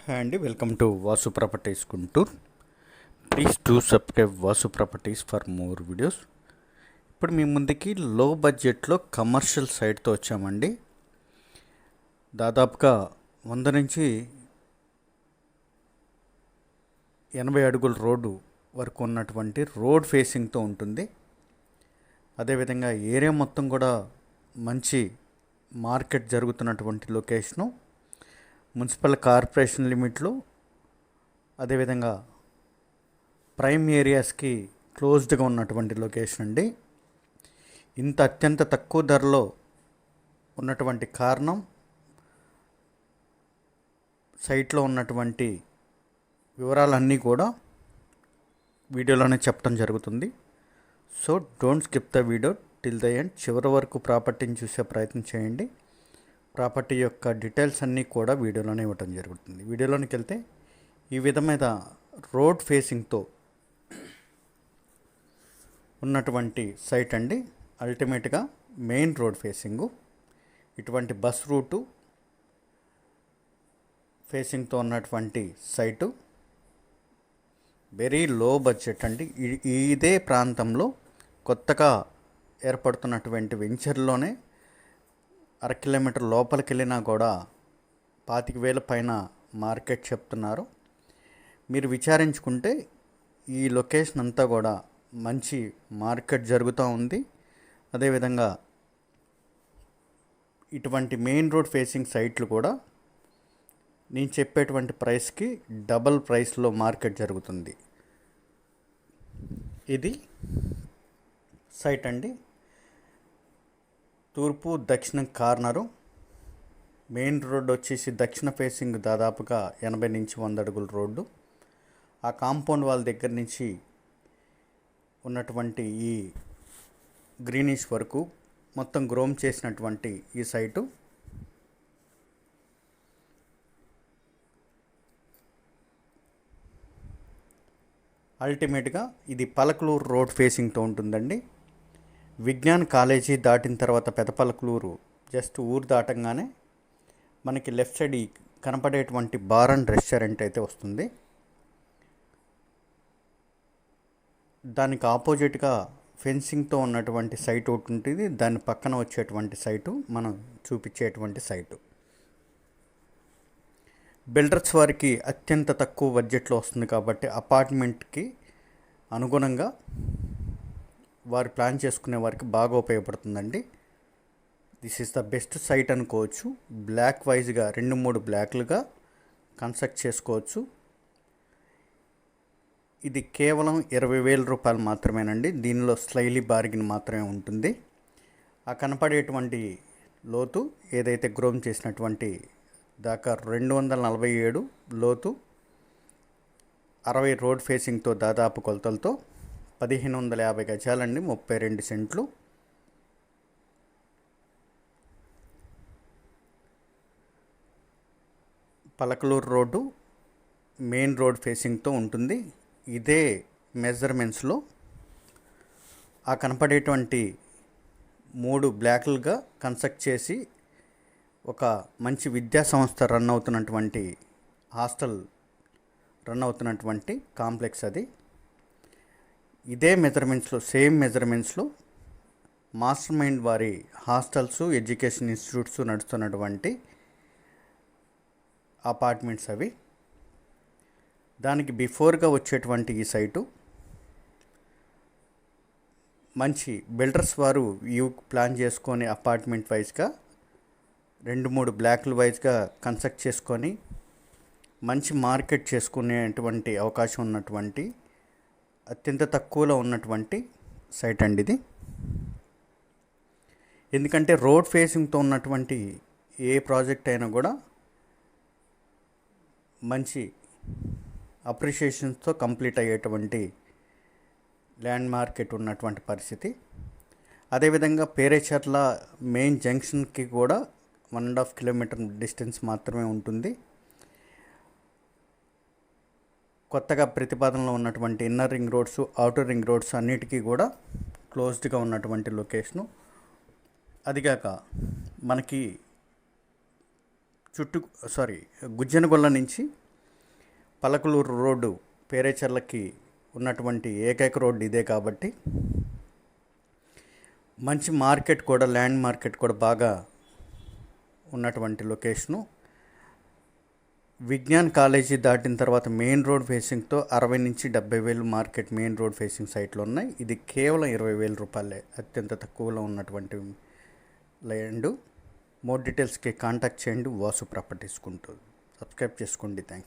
And అండి welcome to Vasu properties Guntur. Please to subscribe Vasu properties for more videos. ఇప్పుడు మీ ముందుకి లో బడ్జెట్లో కమర్షియల్ సైట్తో వచ్చామండి. దాదాపుగా వంద నుంచి ఎనభై అడుగుల రోడ్డు వరకు ఉన్నటువంటి రోడ్ ఫేసింగ్తో ఉంటుంది. అదేవిధంగా ఏరియా మొత్తం కూడా మంచి మార్కెట్ జరుగుతున్నటువంటి లొకేషను మున్సిపల్ కార్పొరేషన్ లిమిట్లు అదేవిధంగా ప్రైమ్ ఏరియాస్కి క్లోజ్డ్గా ఉన్నటువంటి లొకేషన్ అండి. ఇంత అత్యంత తక్కువ ధరలో ఉన్నటువంటి కారణం సైట్లో ఉన్నటువంటి వివరాలన్నీ కూడా వీడియోలోనే చెప్పడం జరుగుతుంది. So don't skip the video till the end. చివరి వరకు ప్రాపర్టీని చూసే ప్రయత్నం చేయండి. ప్రాపర్టీ యొక్క డీటెయిల్స్ అన్నీ కూడా వీడియోలోనే ఇవ్వటం జరుగుతుంది. వీడియోలోనికి వెళ్తే ఈ విధమైన రోడ్ ఫేసింగ్తో ఉన్నటువంటి సైట్ అండి. అల్టిమేట్గా మెయిన్ రోడ్ ఫేసింగు. ఇటువంటి బస్ రూటు ఫేసింగ్తో ఉన్నటువంటి సైటు. వెరీ లో బడ్జెట్ అండి. ఇదే ప్రాంతంలో కొత్తగా ఏర్పడుతున్నటువంటి వెంచర్లోనే అర కిలోమీటర్ లోపలికి వెళ్ళినా కూడా పాతిక వేల పైన మార్కెట్ చెప్తున్నారు. మీరు విచారించుకుంటే ఈ లొకేషన్ అంతా కూడా మంచి మార్కెట్ జరుగుతూ ఉంది. అదేవిధంగా ఇటువంటి మెయిన్ రోడ్ ఫేసింగ్ సైట్లు కూడా నేను చెప్పేటువంటి ప్రైస్కి డబల్ ప్రైస్లో మార్కెట్ జరుగుతుంది. ఇది సైట్ అండి. తూర్పు దక్షిణం కార్నరు. మెయిన్ రోడ్ వచ్చేసి దక్షిణ ఫేసింగ్ దాదాపుగా ఎనభై నుంచి వంద అడుగుల రోడ్డు. ఆ కాంపౌండ్ వాళ్ళ దగ్గర నుంచి ఉన్నటువంటి ఈ గ్రీనిష్ వరకు మొత్తం గ్రోమ్ చేసినటువంటి ఈ సైటు. అల్టిమేట్గా ఇది పలకలూరు రోడ్ ఫేసింగ్తో ఉంటుందండి. విజ్ఞాన్ కాలేజీ దాటిన తర్వాత పెదపలకలూరు జస్ట్ ఊరు దాటంగానే మనకి లెఫ్ట్ సైడ్ ఈ కనపడేటువంటి బార్ అండ్ రెస్టారెంట్ అయితే వస్తుంది. దానికి ఆపోజిట్గా ఫెన్సింగ్తో ఉన్నటువంటి సైట్ ఒకటి ఉంటుంది. దాని పక్కన వచ్చేటువంటి సైటు మనం చూపించేటువంటి సైటు. బిల్డర్స్ వారికి అత్యంత తక్కువ బడ్జెట్లో వస్తుంది కాబట్టి అపార్ట్మెంట్కి అనుగుణంగా వారు ప్లాన్ చేసుకునే వారికి బాగా ఉపయోగపడుతుందండి. This is the best site అనుకోవచ్చు. బ్లాక్ వైజ్గా రెండు మూడు బ్లాక్లుగా కన్స్ట్రక్ట్ చేసుకోవచ్చు. ఇది కేవలం ఇరవై వేల రూపాయలు మాత్రమేనండి. దీనిలో స్లైలీ బార్గిన్ మాత్రమే ఉంటుంది. ఆ కనపడేటువంటి లోతు ఏదైతే గ్రోమ్ చేసినటువంటి దాకా రెండు వందల నలభై ఏడు లోతు అరవై రోడ్ ఫేసింగ్తో దాదాపు కొలతలతో పదిహేను వందల యాభై గజాలండి ముప్పై రెండు సెంట్లు. పలకలూరు రోడ్డు మెయిన్ రోడ్ ఫేసింగ్తో ఉంటుంది. ఇదే మెజర్మెంట్స్లో ఆ కనపడేటువంటి మూడు బ్లాక్లుగా కన్స్ట్రక్ట్ చేసి ఒక మంచి విద్యా సంస్థ రన్ అవుతున్నటువంటి హాస్టల్ రన్ అవుతున్నటువంటి కాంప్లెక్స్ అది. ఇదే మెజర్మెంట్స్లో సేమ్ మెజర్మెంట్స్లో మాస్టర్ మైండ్ వారి హాస్టల్స్ ఎడ్యుకేషన్ ఇన్స్టిట్యూట్స్ నడుస్తున్నటువంటి అపార్ట్మెంట్స్ అవి. దానికి బిఫోర్గా వచ్చేటువంటి ఈ సైటు. మంచి బిల్డర్స్ వారు వ్యూ ప్లాన్ చేసుకొని అపార్ట్మెంట్ వైజ్గా రెండు మూడు బ్లాక్లు వైజ్గా కన్స్ట్రక్ట్ చేసుకొని మంచి మార్కెట్ చేసుకునేటువంటి అవకాశం ఉన్నటువంటి అత్యంత తక్కువలో ఉన్నటువంటి సైట్ అండి ఇది. ఎందుకంటే రోడ్ ఫేసింగ్తో ఉన్నటువంటి ఏ ప్రాజెక్ట్ అయినా కూడా మంచి అప్రిషియేషన్స్తో కంప్లీట్ అయ్యేటువంటి ల్యాండ్ మార్కెట్ ఉన్నటువంటి పరిస్థితి. అదేవిధంగా పేరేచర్ల మెయిన్ జంక్షన్కి కూడా one and half kilometer distance మాత్రమే ఉంటుంది. కొత్తగా ప్రతిపాదనలో ఉన్నటువంటి inner ring roads outer ring roads అన్నిటికీ కూడా క్లోజ్డ్గా ఉన్నటువంటి లొకేషను అదిగాక మనకి చుట్టూ సారీ గుజ్జనగొల్ల నుంచి పలకలూరు రోడ్డు పేరేచర్లకి ఉన్నటువంటి ఏకైక రోడ్డు ఇదే కాబట్టి మంచి మార్కెట్ కూడా ల్యాండ్ మార్కెట్ కూడా బాగా ఉన్నటువంటి లొకేషను విజ్ఞాన్ కాలేజీ దాటిన తర్వాత మెయిన్ రోడ్ ఫేసింగ్తో అరవై నుంచి డెబ్బై వేలు మార్కెట్ మెయిన్ రోడ్ ఫేసింగ్ సైట్లు ఉన్నాయి. ఇది కేవలం ఇరవై వేల రూపాయలే. అత్యంత తక్కువలో ఉన్నటువంటి ల్యాండ్. మోర్ డీటెయిల్స్కి కాంటాక్ట్ చేయండి. వాసు ప్రాపర్టీస్కుంటూ సబ్స్క్రైబ్ చేసుకోండి. థ్యాంక్